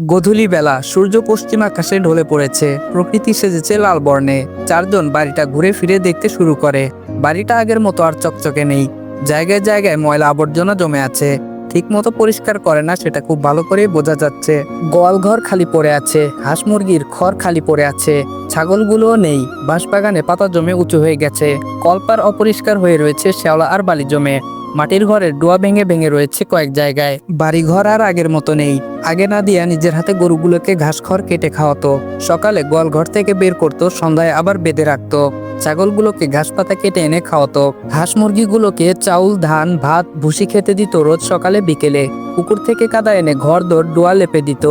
গধূলি বেলা সূর্য পশ্চিম আকাশে ঢলে পড়েছে। প্রকৃতি সেজেছে লাল বর্ণে। চারজন বাড়িটা ঘুরে ফিরে দেখতে শুরু করে। বাড়িটা আগের মতো আর চকচকে নেই। জায়গায় জায়গায় ময়লা আবর্জনা জমে আছে। ঠিকমতো পরিষ্কার করে না সেটা খুব ভালো করেই বোঝা যাচ্ছে। গোয়াল ঘর খালি পড়ে আছে। হাঁস মুরগির খড় খালি পড়ে আছে। ছাগলগুলোও নেই। বাঁশবাগানে পাতা জমে উঁচু হয়ে গেছে। কলপার অপরিষ্কার হয়ে রয়েছে শ্যাওলা আর বালি জমে। মাটির ঘরের ডোয়া ভেঙে ভেঙে রয়েছে কয়েক জায়গায়। বাড়িঘর আর আগের মতো নেই। আগে না দিয়া নিজের হাতে গরুগুলোকে ঘাস খড় কেটে খাওয়াতো। সকালে গোয়াল ঘর থেকে বের করতো, সন্ধ্যায় আবার বেঁধে রাখতো। ছাগলগুলোকে ঘাস পাতা কেটে এনে খাওয়াতো। হাঁস মুরগিগুলোকে চাউল, ধান, ভাত, ভুসি খেতে দিত রোজ সকালে বিকেলে। পুকুর থেকে কাদা এনে ঘর দোর ডোয়া লেপে দিত।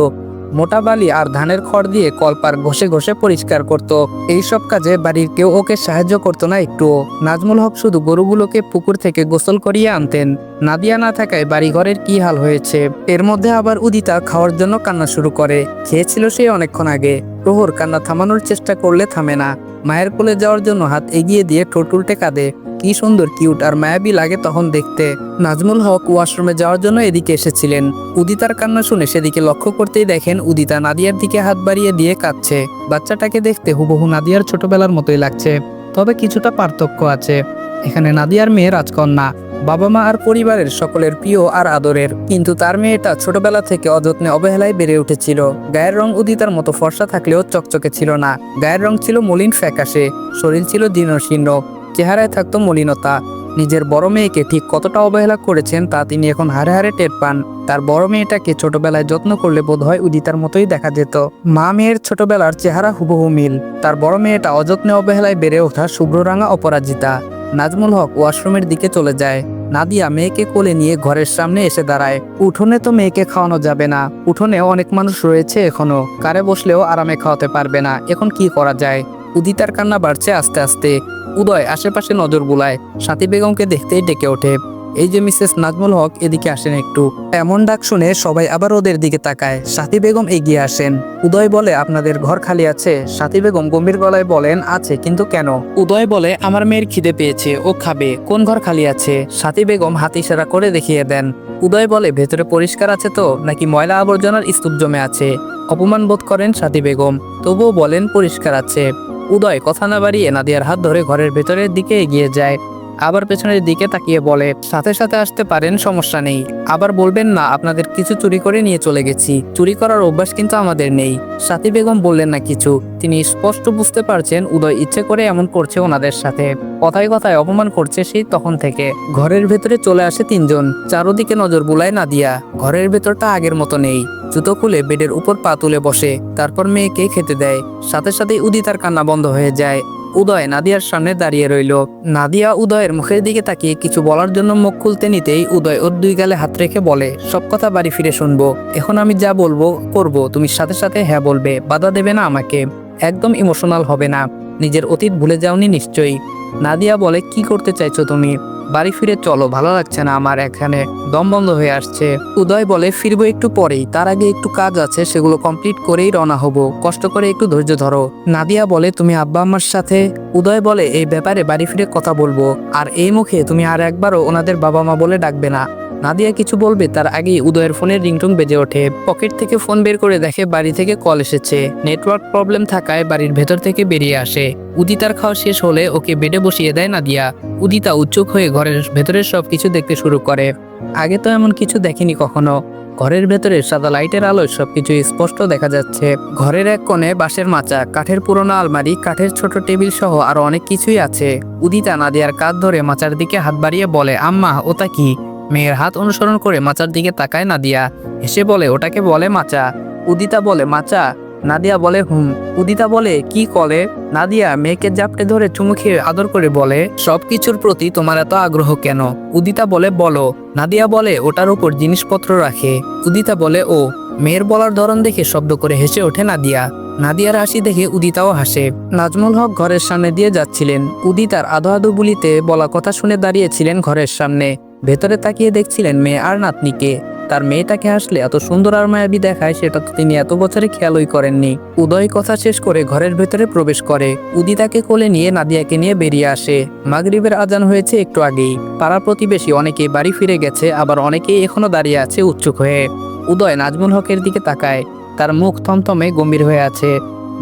মোটা বালি আর ধানের খড় দিয়ে কলপার ঘষে ঘষে পরিষ্কার করত। এইসব কাজে বাড়ির কেউ ওকে সাহায্য করতো না একটুও। নাজমুল হক শুধু গরুগুলোকে পুকুর থেকে গোসল করিয়ে আনতেন। নাদিয়া না থাকায় বাড়িঘরের কি হাল হয়েছে? এর মধ্যে আবার উদিতা খাওয়ার জন্য কান্না শুরু করে। খেয়েছিল সে অনেকক্ষণ আগে। প্রহর কান্না থামানোর চেষ্টা করলে থামে না। মায়ের কোলে যাওয়ার জন্য হাত এগিয়ে দিয়ে ঠোঁট উল্টে কাঁদে। কি সুন্দর কিউট আর মায়াবী লাগে তখন দেখতে। নাজমুল হক ওয়াশরুমে যাওয়ার জন্য এদিকে এসেছিলেন। উদিতার কান্না শুনে সেদিকে লক্ষ্য করতেই দেখেন উদিতা নাদিয়ার দিকে হাত বাড়িয়ে দিয়ে কাঁদছে। বাচ্চাটাকে দেখতে হুবহু নাদিয়ার ছোটবেলার মতোই লাগছে। তবে কিছুটা পার্থক্য আছে। এখানে নাদিয়ার মেয়ে রাজকন্যা। বাবা মা আর পরিবারের সকলের প্রিয় আর আদরের। কিন্তু তার মেয়েটা ছোটবেলা থেকে অযত্নে অবহেলায় বেড়ে উঠেছিল। গায়ের রং উদিতার মতো ফর্সা থাকলেও চকচকে ছিল না। গায়ের রং ছিল মলিন ফ্যাকাশে। শরীর ছিল দীর্ণশীর্ণ চেহারায় থাকতো মলিনতা। নিজের বড় মেয়েকে ঠিক কতটা অবহেলা করেছেন তা তিনি এখন হারে হারে টের পান। তার বড় মেয়েটাকে ছোটবেলায় যত্ন করলে বোধহয় উদিতার মতোই দেখা যেত। মা মেয়ের ছোটবেলার চেহারা হুবহু মিল। তার বড় মেয়েটা অযত্নে অবহেলায় বেড়ে ওঠা শুভ্ররাঙা অপরাজিতা। নাজমুল হক ওয়াশরুমের দিকে চলে যায়। নাদিয়া মেয়েকে কোলে নিয়ে ঘরের সামনে এসে দাঁড়ায়। উঠোনে তো মেয়েকে খাওয়ানো যাবে না। উঠোনে অনেক মানুষ রয়েছে এখনও। কারে বসলেও আরামে খাওয়াতে পারবে না। এখন কি করা যায়? উদিতার কান্না বাড়ছে আস্তে আস্তে। উদয় আশেপাশে নজর বুলায়। সাথী বেগমকে দেখতেই ডেকে ওঠে। এই যে মিসেস নাজমুল হক, এদিকে আসেন একটু। এমন ডাক শুনে সবাই আবার ওদের দিকে তাকায়। সাথী বেগম এগিয়ে আসেন। উদয় বলে, আপনাদের ঘর খালি আছে? সাথী বেগম গম্ভীর গলায় বলেন, আছে, কিন্তু কেন? উদয় বলে, আমার মেয়ের খিদে পেয়েছে, ও খাবে। কোন ঘর খালি আছে? সাথী বেগম হাত ইশারা করে দেখিয়ে দেন। উদয় বলে, ভেতরে পরিষ্কার আছে তো? নাকি ময়লা আবর্জনার স্তূপ জমে আছে? অপমান বোধ করেন সাথী বেগম। তবুও বলেন, পরিষ্কার আছে। উদয় কথা না বাড়িয়ে নাদিয়ার হাত ধরে ঘরের ভেতরের দিকে এগিয়ে যায়। আবার পেছনের দিকে তাকিয়ে বলে, সাথে সাথে আসতে পারেন, সমস্যা নেই। আবার বলবেন না, আপনাদের কিছু চুরি করে নিয়ে চলে গেছি। চুরি করার অভ্যাস কিন্তু আমাদের নেই। সাথী বেগম বললেন না কিছু। তিনি স্পষ্ট বুঝতে পারছেন, উদয় ইচ্ছে করে এমন করছে ওনাদের সাথে। কথায় কথায় অপমান করছে সেই তখন থেকে। ঘরের ভেতরে চলে আসে তিনজন। চারোদিকে নজর বুলায় নাদিয়া। ঘরের ভেতরটা আগের মতো নেই। জুতো খুলে বেডের উপর পা তুলে বসে। তারপর মেয়েকে খেতে দেয়। সাথে সাথেই উদিতার কান্না বন্ধ হয়ে যায়। উদয় নাদিয়ার সামনে দাঁড়িয়ে রইল। নাদিয়া উদয়ের মুখের দিকে তাকিয়ে কিছু বলার জন্য মুখ খুলতে নিতেই উদয় ওর দুই গালে হাত রেখে বলে, সব কথা বাড়ি ফিরে শুনব। এখন আমি যা বলব, করব। তুমি সাথে সাথে হ্যাঁ বলবে। বাধা দেবে না আমাকে। একদম ইমোশনাল হবে না। নিজের অতীত ভুলে যাওনি নিশ্চয়ই। নাদিয়া বলে, কি করতে চাইছো তুমি? বাড়ি ফিরে চলো, ভালো লাগছে না আমার এখানে। দম বন্ধ হয়ে আসছে। উদয় বলে, ফিরবো একটু পরেই। তার আগে একটু কাজ আছে, সেগুলো কমপ্লিট করেই রওনা হব। কষ্ট করে একটু ধৈর্য ধরো। নাদিয়া বলে, তুমি আব্বা আম্মার সাথে? উদয় বলে, এই ব্যাপারে বাড়ি ফিরে কথা বলব। আর এই মুখে তুমি আর একবারও ওনাদের বাবা মা বলে ডাকবে না। নাদিয়া কিছু বলবে, তার আগেই উদয়ের ফোনের রিংটং বেজে ওঠে। পকেট থেকে ফোন বের করে দেখে বাড়ি থেকে কল এসেছে। নেটওয়ার্ক প্রবলেম থাকায় বাড়ির ভেতর থেকে বেরিয়ে আসে। উদিতার খাওয়া শেষ হলে ওকে বেডে বসিয়ে দেয় নাদিয়া। উদিতা উচ্চুক হয়ে ঘরের ভেতরের সব কিছু দেখতে শুরু করে। আগে তো এমন কিছু দেখেনি কখনো। ঘরের ভেতরে সাদা লাইটের আলোয় সবকিছু স্পষ্ট দেখা যাচ্ছে। ঘরের এক কোণে বাঁশের মাচা, কাঠের পুরোনো আলমারি, কাঠের ছোট টেবিল সহ আরও অনেক কিছুই আছে। উদিতা নাদিয়ার কাঁধ ধরে মাচার দিকে হাত বাড়িয়ে বলে, আম্মা, ওটা কি? মেয়ের হাত অনুসরণ করে মাচার দিকে তাকায় নাদিয়া। হেসে বলে, ওটাকে বলে মাচা। উদিতা বলে, মাচা। নাদিয়া বলে, হুম। উদিতা বলে, কি কলে? নাদিয়া মেয়েকে জাপটে ধরে চুমু খেয়ে আদর করে বলে সবকিছুর প্রতি তোমার এত আগ্রহ কেন? উদিতা বলে, বলো। নাদিয়া বলে, ওটার উপর জিনিসপত্র রাখে। উদিতা বলে, ও। মেয়ের বলার ধরন দেখে শব্দ করে হেসে ওঠে নাদিয়া। নাদিয়ার হাসি দেখে উদিতাও হাসে। নাজমুল হক ঘরের সামনে দিয়ে যাচ্ছিলেন। উদিতার আধো আধো বুলিতে বলা কথা শুনে দাঁড়িয়েছিলেন ঘরের সামনে। ভেতরে তাকিয়ে দেখছিলেন মেয়ে আর নাতনিকে তার মেয়েটাকে আসলে এত সুন্দর আর মায়াবী দেখায়, সেটা তো তিনি এত বছরে খেয়ালই করেননি। উদয় কথা শেষ করে ঘরের ভেতরে প্রবেশ করে। উদিতাকে কোলে নিয়ে নাদিয়াকে নিয়ে বেরিয়ে আসে। মাগরিবের আজান হয়েছে একটু আগেই। পাড়া প্রতিবেশী অনেকে বাড়ি ফিরে গেছে, আবার অনেকেই এখনও দাঁড়িয়ে আছে উৎসুক হয়ে। উদয় নাজমুল হকের দিকে তাকায়। তার মুখ থমথমে গম্ভীর হয়ে আছে।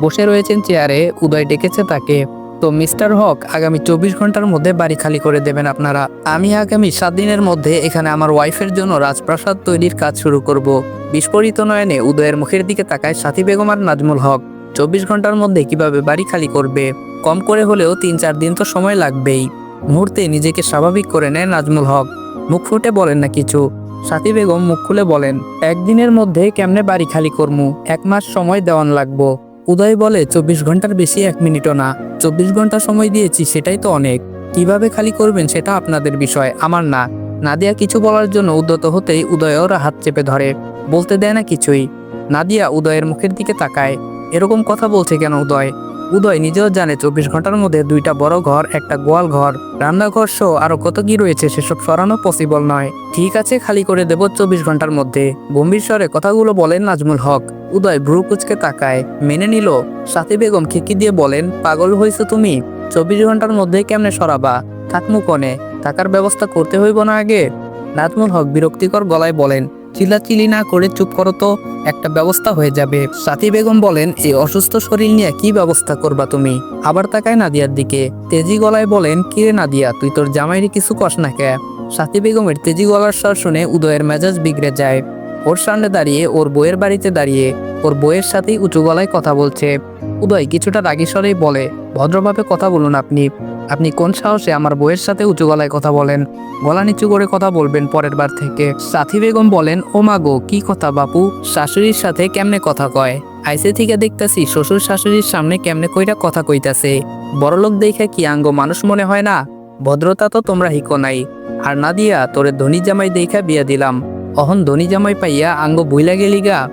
বসে রয়েছেন চেয়ারে। উদয় ডেকেছে তাকে। তো মিস্টার হক আগামী চব্বিশ ঘণ্টার মধ্যে বাড়ি খালি করে দেবেন আপনারা। আমি আগামী সাত দিনের মধ্যে এখানে আমার ওয়াইফের জন্য রাজপ্রাসাদ তৈরির কাজ শুরু করব। বিস্ফোরিত নয়নে উদয়ের মুখের দিকে তাকায় সাথী বেগম আর নাজমুল হক। চব্বিশ ঘণ্টার মধ্যে কীভাবে বাড়ি খালি করবে? কম করে হলেও তিন চার দিন তো সময় লাগবেই। মুহূর্তে নিজেকে স্বাভাবিক করে নেয় নাজমুল হক। মুখ ফুটে বলেন না কিছু। সাথী বেগম মুখ খুলে বলেন, একদিনের মধ্যে কেমনে বাড়ি খালি করমু? এক মাস সময় দেওয়ান লাগবো। উদয় বলে, চব্বিশ ঘণ্টার বেশি এক মিনিটও না। চব্বিশ ঘণ্টা সময় দিয়েছি, সেটাই তো অনেক। কীভাবে খালি করবেন সেটা আপনাদের বিষয়, আমার না। নাদিয়া কিছু বলার জন্য উদ্যত হতেই উদয় ওরা হাত চেপে ধরে। বলতে দেয় না কিছুই। নাদিয়া উদয়ের মুখের দিকে তাকায়। এরকম কথা বলছে কেন উদয়? উদয় নিজেও জানে চব্বিশ ঘণ্টার মধ্যে দুইটা বড় ঘর, একটা গোয়াল ঘর। রান্নাঘর সহ আরও কত কি রয়েছে সেসব সরানো পসিবল নয়। ঠিক আছে, খালি করে দেব চব্বিশ ঘণ্টার মধ্যে। গম্ভীর স্বরে কথাগুলো বলেন নাজমুল হক। উদয় ভ্রু কুচকে তাকায়, মেনে নিল, সাথী বেগম খিকি দিয়ে বলেন, পাগল হয়েছে তুমি? চব্বিশ ঘণ্টার মধ্যে কেমনে সরাবা? থাকমু কনে থাকার ব্যবস্থা করতে হইব না আগে? নাজমুল হক বিরক্তিকর গলায় বলেন চিল্লাচিলি না করে চুপ করো তো, একটা ব্যবস্থা হয়ে যাবে। সাথী বেগম বলেন এই অসুস্থ শরীর নিয়ে কি ব্যবস্থা করবা তুমি? আবার তাকায় নাদিয়ার দিকে। তেজি গলায় বলেন, কিরে নাদিয়া, তুই তোর জামাইরে কিছু কস না কে? সাথী বেগমের তেজি গলার স্বর শুনে উদয়ের মেজাজ বিগড়ে যায়। ওর সামনে দাঁড়িয়ে, ওর বইয়ের বাড়িতে দাঁড়িয়ে, ওর বইয়ের সাথেই উঁচু গলায় কথা বলছে। উদয় কিছুটা রাগী স্বরেই বলে, ভদ্রভাবে কথা বলুন আপনি। আপনি কোন সাহসে আমার বইয়ের সাথে উঁচু গলায় কথা বলেন? গলা নিচু করে কথা বলবেন পরের বার থেকে। সাথী বেগম বলেন, ও মাগো কি কথা বাপু? শাশুড়ির সাথে কেমনে কথা কয়? আইসে থেকে দেখতাছি শ্বশুর শাশুড়ির সামনে কেমনে কইরা কথা কইতাছে। বড়লোক দেখে কি আঙ্গ মানুষ মনে হয় না? ভদ্রতা তো তোমরা হিকো নাই। আর না দিয়া তোরে ধনী জামাই দেখা বিয়া দিলাম। অহন ধনী জামাই পাইয়া আঙ্গ বইলা গেলি গা?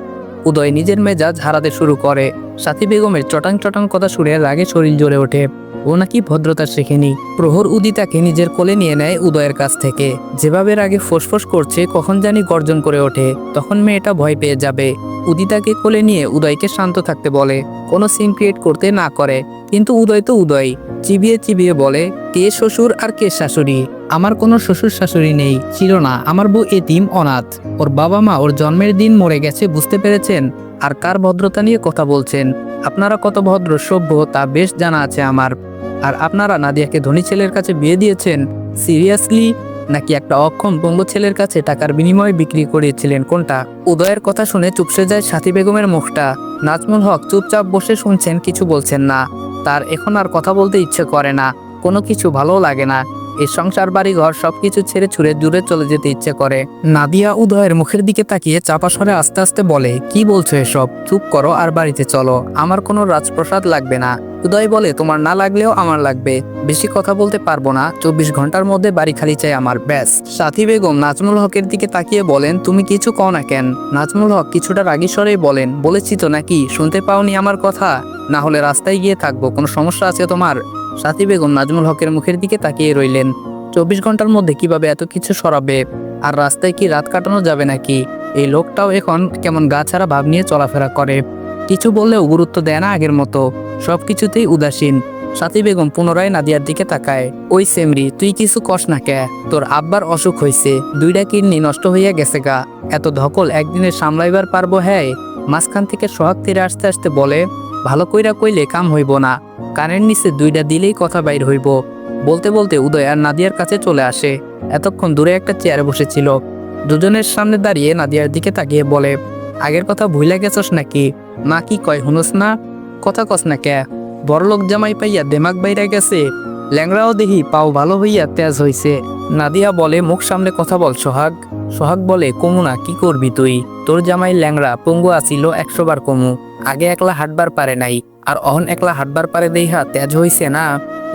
উদয় নিজের মেজাজ হারাতে শুরু করে। সাথী বেগমের চটাং চটাং কথা শুনে রাগে শরীর জ্বলে ওঠে। ও নাকি ভদ্রতা শেখেনি। প্রহর উদিতাকে নিজের কোলে নিয়ে নেয় উদয়ের কাছ থেকে। যেভাবে রাগে ফোসফোস করছে, কখন জানি গর্জন করে ওঠে। তখন মেয়েটা ভয় পেয়ে যাবে। উদিতাকে কোলে নিয়ে উদয়কে শান্ত থাকতে বলে, কোনো সিন ক্রিয়েট করতে না করে। কিন্তু উদয় তো উদয়। চিবিয়ে চিবিয়ে বলে, কে শ্বশুর আর কে শাশুড়ি? আমার কোনো শ্বশুর শাশুড়ি নেই। ছিল না, আমার বউ এতিম, অনাথ। ওর বাবা মা ওর জন্মের দিন মরে গেছে, বুঝতে পেরেছেন? আর কার ভদ্রতা নিয়ে কথা বলছেন? আপনারা কত ভদ্র, সভ্য, তা বেশ জানা আছে আমার। আর আপনারা নাদিয়াকে ধনী ছেলের কাছে বিয়ে দিয়েছেন? সিরিয়াসলি? নাকি একটা অক্ষম পঙ্গু ছেলের কাছে টাকার বিনিময়ে বিক্রি করিয়েছিলেন কোনটা? উদয়ের কথা শুনে চুপসে যায় সাথী বেগমের মুখটা। নাজমুল হক চুপচাপ বসে শুনছেন, কিছু বলছেন না। তার এখন আর কথা বলতে ইচ্ছে করে না। কোনো কিছু ভালো লাগে না। এই সংসার, বাড়ি, ঘর সবকিছু ছেড়ে ছুড়ে দূরে চলে যেতে ইচ্ছে করে। নাদিয়া উদয়ের মুখের দিকে তাকিয়ে চাপা স্বরে আস্তে আস্তে বলে, কি বলছো এসব? চুপ করো আর বাড়িতে চলো। আমার কোনো রাজপ্রসাদ লাগবে না। উদয় বলে, তোমার না লাগলেও আমার লাগবে। বেশি কথা বলতে পারব না। চব্বিশ ঘণ্টার মধ্যে বাড়ি খালি চাই আমার, ব্যাস। সাথী বেগম নাজমুল হকের দিকে তাকিয়ে বলেন, তুমি কিছু কও না কেন? নাজমুল হক কিছুটা রাগী স্বরেই বলেন, বলেছি তো নাকি, শুনতে পাওনি আমার কথা? না হলে রাস্তায় গিয়ে থাকব, কোনো সমস্যা আছে তোমার? সাথী বেগম নাজমুল হকের মুখের দিকে তাকিয়ে রইলেন। চব্বিশ ঘণ্টার মধ্যে কীভাবে এত কিছু সরাবে? আর রাস্তায় কি রাত কাটানো যাবে নাকি? এই লোকটাও এখন কেমন গা ছাড়া ভাব নিয়ে চলাফেরা করে। কিছু বললেও গুরুত্ব দেয় না আগের মতো। সবকিছুতেই উদাসীন। সাথী বেগম পুনরায় নাদিয়ার দিকে তাকায়। ওই সেমরি, তুই কিছু কস না কে? তোর আব্বার অসুখ হইছে। দুইটা কিডনি নষ্ট হইয়া গেছে গা। এত ধকল একদিনে সামলাইবার পারব হ্যাঁ মাঝখান থেকে সোহাগ তীরে আসতে আসতে বলে ভালো কইরা কইলে কাম হইব না। কানের নিচে দুইটা দিলেই কথা বাইর হইব। বলতে বলতে উদয় আর নাদিয়ার কাছে চলে আসে। এতক্ষণ দূরে একটা চেয়ারে বসেছিল। দুজনের সামনে দাঁড়িয়ে নাদিয়ার দিকে তাকিয়ে বলে, আগের কথা ভুইলা গেছস নাকি? মা কি কয় হুনস না? কথা কস না কে বড়লোক জামাই পাইয়া দেমাগ বাইরে গেছে। ল্যাংরাও দেখি পাও ভালো হইয়া তেজ হইছে। নাদিয়া বলে, মুখ সামনে কথা বল সোহাগ। সোহাগ বলে, কমু না, কি করবি তুই? তোর জামাই ল্যাংরা পঙ্গু আসিল একশো বার কমু। আগে একলা হাঁটবার পারে নাই, আর অহন একলা হাঁটবার পারে দেইহা তেজ হইছে না?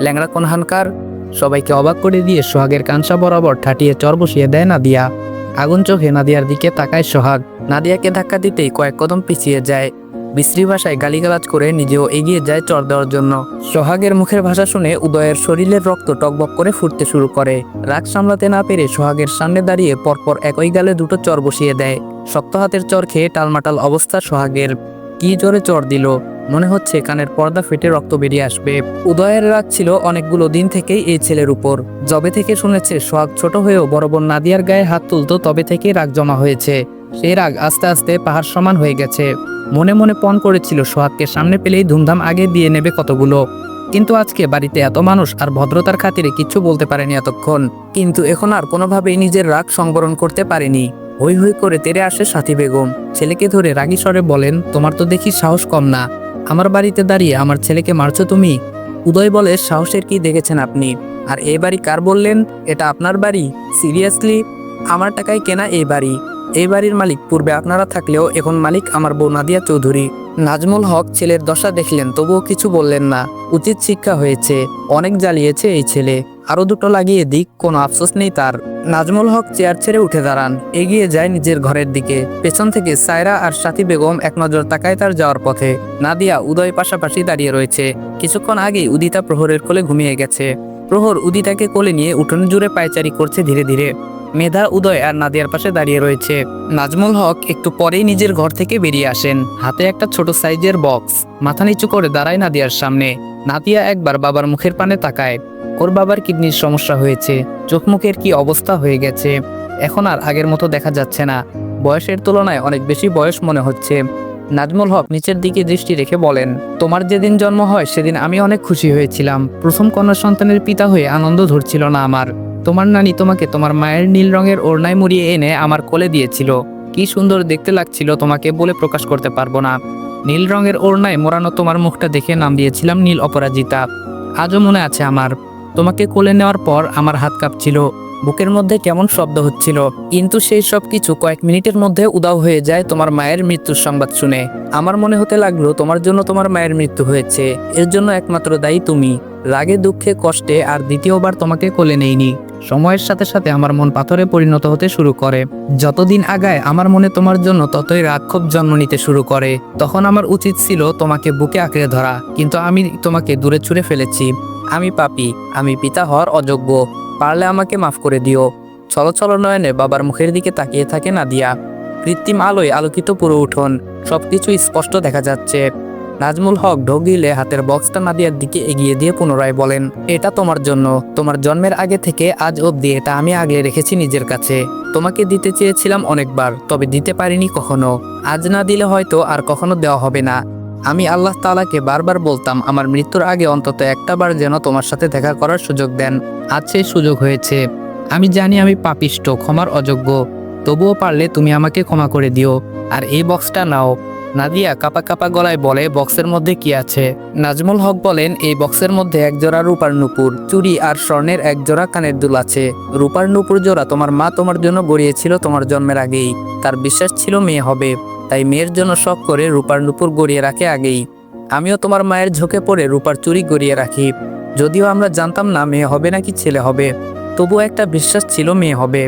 ল্যাংরা কোন হানকার সবাইকে অবাক করে দিয়ে সোহাগের কাঞ্চা বরাবর ঠাটিয়ে চর বসিয়ে দেয় নাদিয়া। আগুন চোখে নাদিয়ার দিকে তাকায় সোহাগ। নাদিয়াকে ধাক্কা দিতেই কয়েক কদম পিছিয়ে যায়। বিশ্রী ভাষায় গালিগালাজ করে নিজেও এগিয়ে যায় চর দেওয়ার জন্য। সোহাগের মুখের ভাষা শুনে উদয়ের শরীরের রক্ত টকবক করে ফুটতে শুরু করে। রাগ সামলাতে না পেরে সোহাগের সামনে দাঁড়িয়ে পরপর একই গালে দুটো চর বসিয়ে দেয়। শক্ত হাতের চর খেয়ে টালমাটাল অবস্থা সোহাগের। কি জোরে চর দিল? মনে হচ্ছে কানের পর্দা ফেটে রক্ত বেরিয়ে আসবে। উদয়ের রাগ ছিল অনেকগুলো দিন থেকেই এই ছেলের উপর। যবে থেকে শুনেছে সোহাগ ছোট হয়েও বড় বোন নাদিয়ার গায়ে হাত তুলতো, তবে থেকেই রাগ জমা হয়েছে। সেই রাগ আস্তে আস্তে পাহাড় সমান হয়ে গেছে। মনে মনে পণ করেছিল সোহাগকে। সামনে পেলেই ধুমধাম আগে দিয়ে নেবে কতগুলো। কিন্তু আজকে বাড়িতে এত মানুষ আর ভদ্রতার খাতিরে কিচ্ছু বলতে পারেনি এতক্ষণ। কিন্তু এখন আর কোনোভাবেই নিজের রাগ সংবরণ করতে পারেনি। হই হই করে তেরে আসে সাথী বেগম। ছেলেকে ধরে রাগী স্বরে বলেন, তোমার তো দেখি সাহস কম না। আমার বাড়িতে দাঁড়িয়ে আমার ছেলেকে মারছো তুমি? উদয় বলে, সাহসের কি দেখেছেন আপনি? আর এই বাড়ি কার বললেন? এটা আপনার বাড়ি? সিরিয়াসলি? আমার টাকায় কেনা এই বাড়ি? এই বাড়ির মালিক, পূর্বে আপনারা থাকলেও এখন মালিক আমার বউ নাদিয়া চৌধুরী। নাজমুল হক ছেলের দশা দেখলেন, তবুও কিছু বললেন না। উচিত শিক্ষা হয়েছে, অনেক জ্বালিয়েছে এই ছেলে। আরও দুটো লাগিয়ে দিক, কোনো আফসোস নেই তার। নাজমুল হক চেয়ার ছেড়ে উঠে দাঁড়ান, এগিয়ে যায় নিজের ঘরের দিকে। পেছন থেকে সায়রা আর সাথী বেগম এক নজর তাকায় তার যাওয়ার পথে। নাদিয়া উদয় পাশাপাশি দাঁড়িয়ে রয়েছে। কিছুক্ষণ আগেই উদিতা প্রহরের কোলে ঘুমিয়ে গেছে। প্রহর উদিতাকে কোলে নিয়ে উঠোন জুড়ে পায়চারি করছে ধীরে ধীরে। মেধা, উদয় আর নাদিয়ার পাশে দাঁড়িয়ে রয়েছে। নাজমুল হক একটু পরেই নিজের ঘর থেকে বেরিয়ে আসেন। হাতে একটা ছোট সাইজের বক্স। মাথা নিচু করে দাঁড়ায় নাদিয়ার সামনে। নাদিয়া একবার বাবার মুখের পানে তাকায়। ওর বাবার কিডনির সমস্যা হয়েছে। চোখ মুখের কি অবস্থা হয়ে গেছে? এখন আর আগের মতো দেখা যাচ্ছে না। বয়সের তুলনায় অনেক বেশি বয়স মনে হচ্ছে। নাজমুল হক নিচের দিকে দৃষ্টি রেখে বলেন, তোমার যেদিন জন্ম হয়, সেদিন আমি অনেক খুশি হয়েছিলাম। প্রথম কন্যা সন্তানের পিতা হয়ে আনন্দ ধরছিল না আমার। তোমার নানি তোমাকে তোমার মায়ের নীল রঙের ওড়নায় মুড়িয়ে এনে আমার কোলে দিয়েছিল। কি সুন্দর দেখতে লাগছিল তোমাকে বলে প্রকাশ করতে পারব না। নীল রঙের ওড়নায় মোড়ানো তোমার মুখটা দেখে নাম দিয়েছিলাম নীল অপরাজিতা। আজও মনে আছে আমার। তোমাকে কোলে নেওয়ার পর আমার হাত কাঁপছিল। বুকের মধ্যে কেমন শব্দ হচ্ছিল। কিন্তু সেই সব কিছু কয়েক মিনিটের মধ্যে উদাও হয়ে যায় তোমার মায়ের মৃত্যুর সংবাদ শুনে। আমার মনে হতে লাগল, তোমার জন্য তোমার মায়ের মৃত্যু হয়েছে। এর জন্য একমাত্র দায়ী তুমি। রাগে, দুঃখে, কষ্টে আর দ্বিতীয়বার তোমাকে কোলে নেইনি। সময়ের সাথে সাথে আমার মন পাথরে পরিণত হতে শুরু করে। যতদিন আগায় আমার মনে তোমার জন্য ততই রাগ ক্ষোভ জন্ম নিতে শুরু করে। তখন আমার উচিত ছিল তোমাকে বুকে আঁকড়ে ধরা, কিন্তু আমি তোমাকে দূরে ছুঁড়ে ফেলেছি। আমি পাপি, আমি পিতা হওয়ার অযোগ্য। পারলে আমাকে মাফ করে দিও। চলো নয়নে বাবার মুখের দিকে তাকিয়ে থাকে নাদিয়া। কৃত্রিম আলোয় আলোকিত পুরো উঠোন, সবকিছু স্পষ্ট দেখা যাচ্ছে। নাজমুল হক ঢোক গিলে হাতের বক্সটা নাদিয়ার দিকে এগিয়ে দিয়ে পুনরায় বলেন, এটা তোমার জন্য। তোমার জন্মের আগে থেকে আজ অবধি এটা আমি আগলে রেখেছি নিজের কাছে। তোমাকে দিতে চেয়েছিলাম অনেকবার, তবে দিতে পারিনি কখনো। আজ না দিলে হয়তো আর কখনো দেওয়া হবে না। আমি আল্লাহ তাআলাকে বারবার বলতাম, আমার মৃত্যুর আগে অন্তত একটা বার যেন তোমার সাথে দেখা করার সুযোগ দেন। আজ সেই সুযোগ হয়েছে। আমি জানি আমি পাপিষ্ট, ক্ষমার অযোগ্য। তবুও পারলে তুমি আমাকে ক্ষমা করে দিও। আর এই বক্সটা নাও। নাদিয়া কাপা কাপা গলায় বলে, বক্সের মধ্যে কি আছে? নাজমুল হক বলেন, এই বক্সের মধ্যে এক জোড়া রূপার নুপুর চুরি আর স্বর্ণের এক জোড়া কানের দুল আছে। রূপার নুপুর জোড়া তোমার মা তোমার জন্য গড়িয়েছিল তোমার জন্মের আগেই। তার বিশ্বাস ছিল মেয়ে হবে। তাই মেয়ের জন্য শখ করে রূপার নুপুর গড়িয়ে রাখে আগেই। আমিও তোমার মায়ের ঝোঁকে পড়ে রূপার চুরি গড়িয়ে রাখি। যদিও আমরা জানতাম না মেয়ে হবে নাকি ছেলে হবে, তবুও একটা বিশ্বাস ছিল মেয়ে হবে।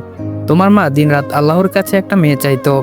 তোমার মা দিনরাত আল্লাহর কাছে একটা মেয়ে চাইতো,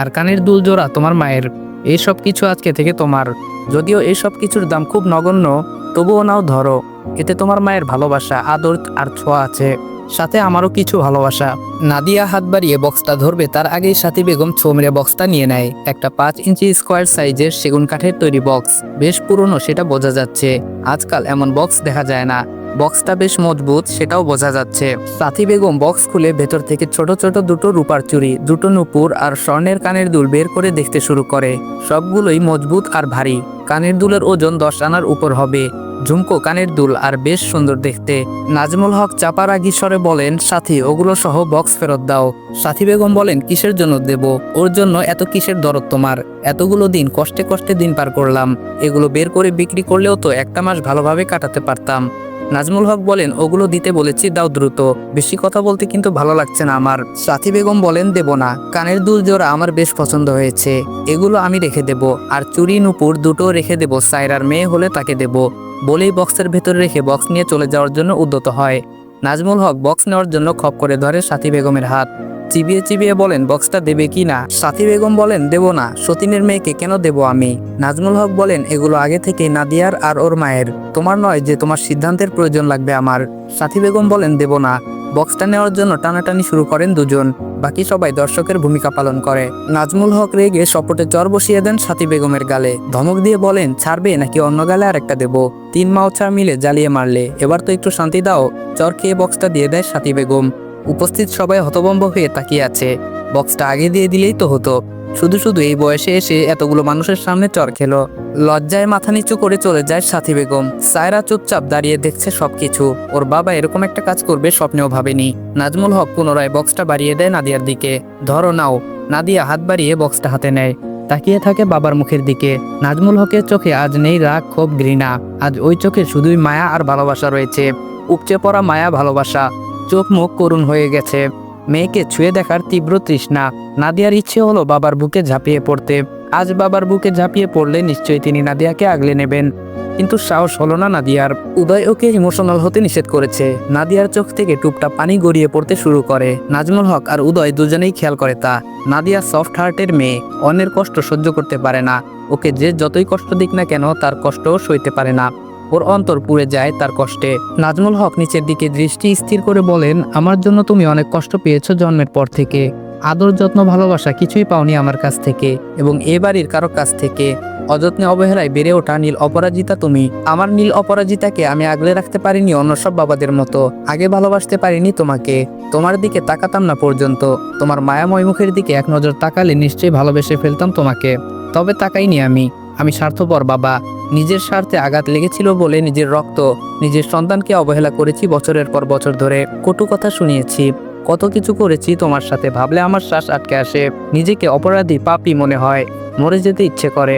আর কানের দুল জোড়া তোমার মায়ের। এই সব কিছু আজকে থেকে তোমার। যদিও এই সব কিছুর দাম খুব নগণ্য, তবুও নাও ধরো, এতে তোমার মায়ের ভালোবাসা, আদর আর ছোঁয়া আছে। সাথে আমারও কিছু ভালোবাসা। নাদিয়া হাত বাড়িয়ে বক্সটা ধরবে, তার আগেই সাথী বেগম ছো মেরে বক্সটা নিয়ে নেয়। একটা পাঁচ ইঞ্চি স্কোয়ার সাইজের সেগুন কাঠের তৈরি বক্স। বেশ পুরনো, সেটা বোঝা যাচ্ছে। আজকাল এমন বক্স দেখা যায় না। বক্সটা বেশ মজবুত, সেটাও বোঝা যাচ্ছে। সাথী বেগম বক্স খুলে ভেতর থেকে ছোট ছোট দুটো রূপার চুড়ি, দুটো নুপুর আর স্বর্ণের কানের দুল বের করে দেখতে শুরু করে। সবগুলোই মজবুত আর ভারী। কানের দুলের ওজন দশ আনার উপর হবে। ঝুমকো কানের দুল আর বেশ সুন্দর দেখতে। নাজমুল হক চাপার আগি স্বরে বলেন, সাথী, ওগুলো সহ বক্স ফেরত দাও। সাথী বেগম বলেন, কিসের জন্য দেব? ওর জন্য এত কিসের দরদ তোমার? এতগুলো দিন কষ্টে কষ্টে দিন পার করলাম। এগুলো বের করে বিক্রি করলেও তো একটা মাস ভালোভাবে কাটাতে পারতাম। নাজমুল হক বলেন, ওগুলো দিতে বলেছি, দাও দ্রুত। বেশি কথা বলতে কিন্তু ভালো লাগছে না আমার। সাথী বেগম বলেন, দেব না। কানের দুল জোড়া আমার বেশ পছন্দ হয়েছে। এগুলো আমি রেখে দেব। আর চুরি নুপুর দুটো রেখে দেব। সাইরার মেয়ে হলে তাকে দেব। বলেই বক্সের ভেতরে রেখে বক্স নিয়ে চলে যাওয়ার জন্য উদ্যত হয়। নাজমুল হক বক্স নেওয়ার জন্য খপ করে ধরে সাথী বেগমের হাত। চিবিয়ে চিবিয়ে বলেন, বক্সটা দেবে কি না? সাথী বেগম বলেন, দেব না। সতীনের মেয়েকে কেন দেব আমি? নাজমুল হক বলেন, এগুলো আগে থেকে নাদিয়ার আর ওর মায়ের। তোমার নয় যে তোমার সিদ্ধান্তের প্রয়োজন লাগবে আমার। সাথী বেগম বলেন, দেব না। বক্সটা নেওয়ার জন্য টানাটানি শুরু করেন দুজন। বাকি সবাই দর্শকের ভূমিকা পালন করে। নাজমুল হক রেগে সপটে চর বসিয়ে দেন সাথী বেগমের গালে। ধমক দিয়ে বলেন, ছাড়বে নাকি অন্য গালে আরেকটা দেবো? তিন মাওছার মিলে জ্বালিয়ে মারলে। এবার তো একটু শান্তি দাও। চর খেয়ে বক্সটা দিয়ে দেয় সাথী বেগম। উপস্থিত সবাই হতভম্ব হয়ে তাকিয়ে আছে। বক্সটা আগে দিয়ে দিলেই তো হতো। শুধু শুধু এই বয়সে এসে এতগুলো মানুষের সামনে চর খেলো। লজ্জায় মাথা নিচু করে চলে যায় সাথী বেগম। সায়রা চুপচাপ দাঁড়িয়ে দেখছে সবকিছু। ওর বাবা এরকম একটা কাজ করবে স্বপ্নেও ভাবেনি। নাজমুল হক পুনরায় বক্সটা বাড়িয়ে দেয় নাদিয়ার দিকে। ধরো নাও। নাদিয়া হাত বাড়িয়ে বক্সটা হাতে নেয়। তাকিয়ে থাকে বাবার মুখের দিকে। নাজমুল হকের চোখে আজ নেই রাগ, ক্ষোভ, ঘৃণা। আজ ওই চোখে শুধুই মায়া আর ভালোবাসা রয়েছে। উপচে পড়া মায়া, ভালোবাসা। চোখ মুখ করুণ হয়ে গেছে। মেয়েকে ছুঁয়ে দেখার তীব্র তৃষ্ণা, নাদিয়ার ইচ্ছে হলো বাবার বুকে ঝাঁপিয়ে পড়তে। আজ বাবার বুকে ঝাঁপিয়ে পড়লে নিশ্চয়ই তিনি নাদিয়াকে আগলে নেবেন। কিন্তু সাহস হলো না নাদিয়ার। উদয় ওকে ইমোশনাল হতে নিষেধ করেছে। নাদিয়ার চোখ থেকে টুপটা পানি গড়িয়ে পড়তে শুরু করে। নাজমুল হক আর উদয় দুজনেই খেয়াল করে তা। নাদিয়া সফট হার্টের মেয়ে, অন্যের কষ্ট সহ্য করতে পারে না। ওকে যে যতই কষ্ট দিক না কেন, তার কষ্টও সইতে পারে না। ওর অন্তর পুড়ে যায় তার কষ্টে। নাজমুল হক নিচের দিকে দৃষ্টি স্থির করে বলেন, আমার জন্য তুমি অনেক কষ্ট পেয়েছ জন্মের পর থেকে। আদর, যত্ন, ভালোবাসা কিছুই পাওনি আমার কাছ থেকে এবং এ বাড়ির কারও কাছ থেকে। অযত্নে অবহেলায় বেড়ে ওঠা নীল অপরাজিতা তুমি। আমার নীল অপরাজিতাকে আমি আগলে রাখতে পারিনি অন্য সব বাবাদের মতো। আগে ভালোবাসতে পারিনি তোমাকে। তোমার দিকে তাকাতাম না পর্যন্ত। তোমার মায়াময় মুখের দিকে এক নজর তাকালে নিশ্চয়ই ভালোবেসে ফেলতাম তোমাকে। তবে তাকাইনি আমি। আমি স্বার্থপর, বাবা। নিজের স্বার্থে আঘাত লেগেছিল বলে নিজের রক্ত, নিজের সন্তানকে অবহেলা করেছি বছরের পর বছর ধরে। কটু কথা শুনিয়েছি, কত কিছু করেছি তোমার সাথে ভাবলে আমার শ্বাস আটকে আসে। নিজেকে অপরাধী পাপী মনে হয়। মরে যেতে ইচ্ছে করে।